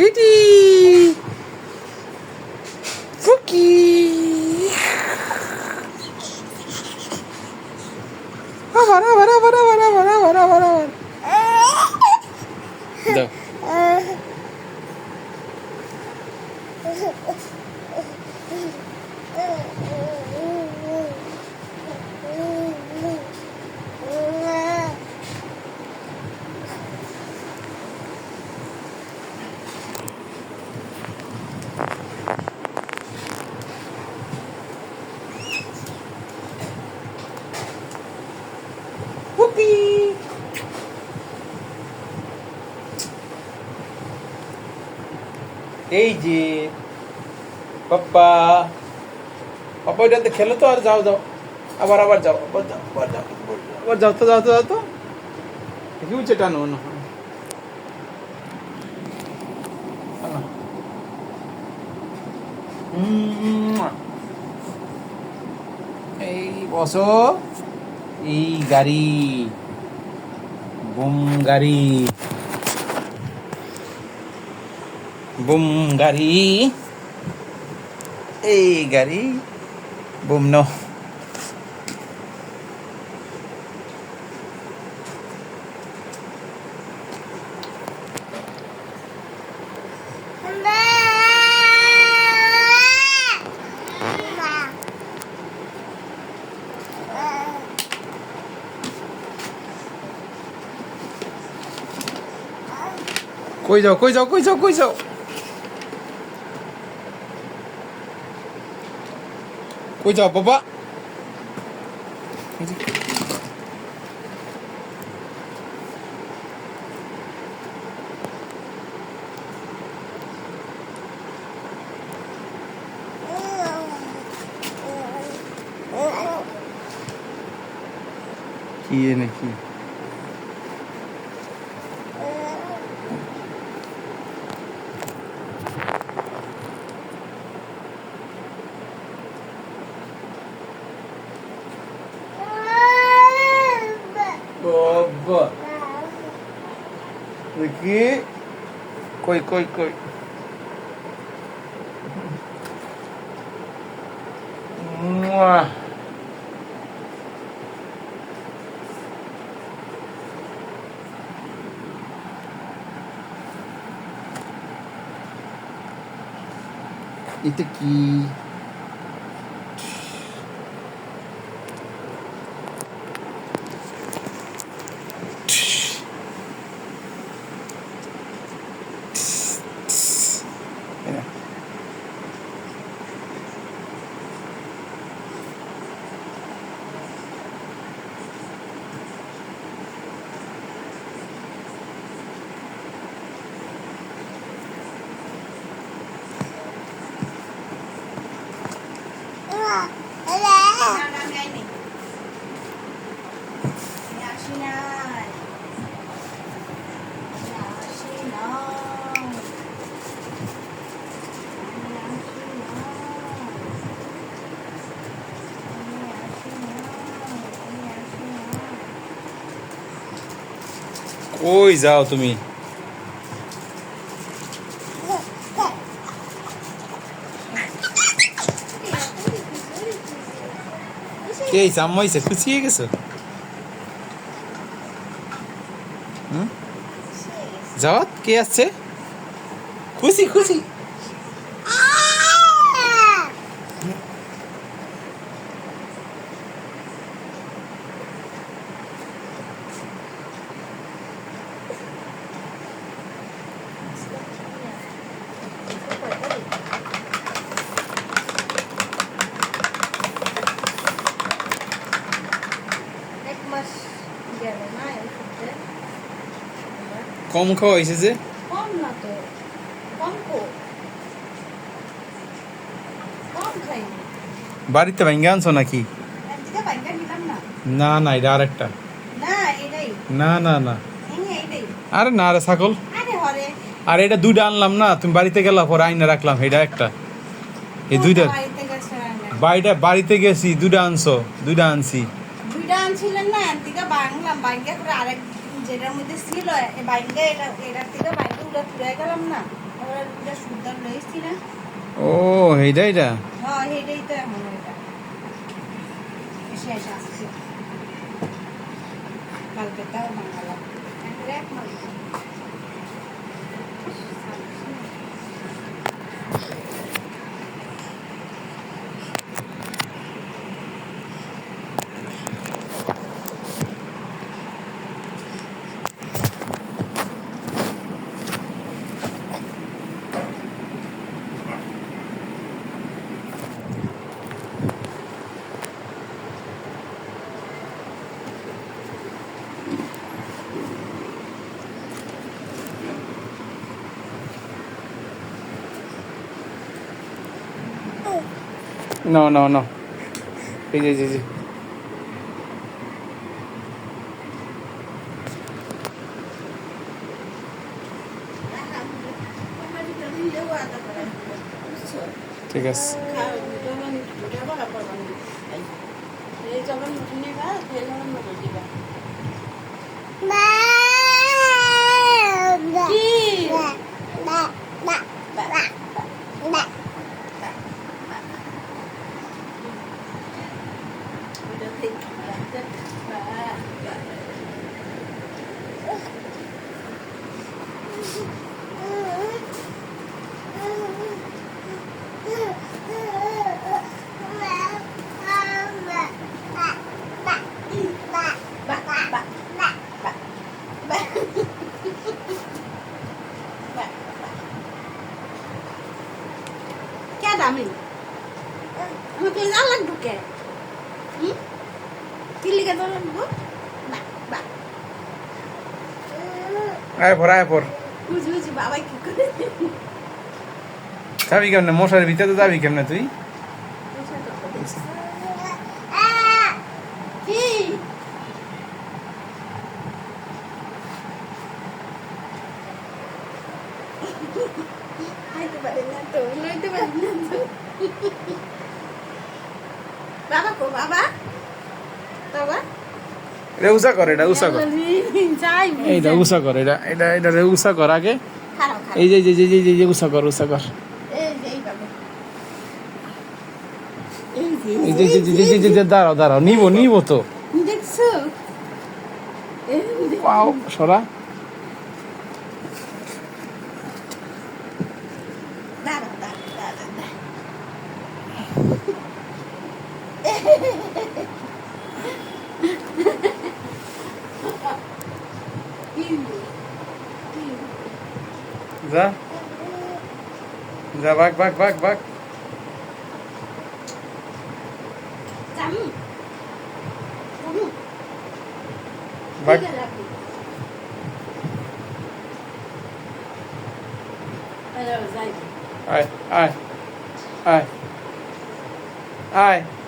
Goody! Fookie! Avar, এই যে, পাপ্পা পাপ্পা, ওইটাতে খেলো তো আর যাও যাও। আবার আবার যাও আবার যাও আবার যাও আবার যাও। তো যাও তো যাও তো। কি উঠছে টানো, না। এই বসো। এই গাড়ি। বুম গাড়ি। Boom gari. Hey gari. Boom no. Cúi dầu, cúi dầu, cúi dầu, cúi dầu. 보자 봐봐. 가자 기에네 기 こう。次。来い来い来い。うわ。いってきー。coisa, Altomir. কে জাম্মা হয়েছে খুশি হয়ে গেছো? হুম? যাওয়াত কে আসছে? খুশি খুশি এক মাস গেল না এই সপ্তাহে। কম খাওয়া হয়েছে যে? কম না তো। কম কম খাইনি বাড়িতে ভেঙে আনছো নাকি? না। না এটা আরেকটা। না না না না। হ্যাঁ আরে না রে ছাগল। আরে এটা দুইটা আনলাম না তুমি বাড়িতে গেলা পরে আইনা রাখলাম এটা একটা। এই দুইটা বাড়িটা বাড়িতে গেছি দুইটা আনছো দুইটা আনছি। দুইটা আনছিলেন না বাংলাম আরেক যেটার মধ্যে ছিল এই বাইকা এটা এটার থেকে বাইকা উড়ে ফুরে গেলাম না। ওরা সুন্দর লইছি না ও এইটা এইটা হ্যাঁ এটাই তো এখন এটা। শেষ আসছে। কালকে তাও বাঙালাম এক মাস। No, no, no. এই যে জি ঠিক আছে दामी আমাকে জ্বালান ঢুকে। কে হুম? কি লিখে তো বা বা আয় পর আয় পর। বুঝি বুঝি বাবা কি করে? যাবি কেমনে? মশার ভিতরে তো যাবি কেমনে তুই কি আইতে পারে না তো লইতে পারে না তো বাবা কো বাবা বাবা এটা উষা কর এটা উষা কর। এইটা উষা কর এটা এটা এটা রে উষা কর আগে। এই যে যে যে যে যে উষা কর উষা কর। এই যে যে যে যে যে যে যে যে দাঁড়াও দাঁড়াও নিবো নিবো তো। দেখছ? পাও সরা। Ya bak bak bak bak. Hello, Ay Hi, hi, hi, hi.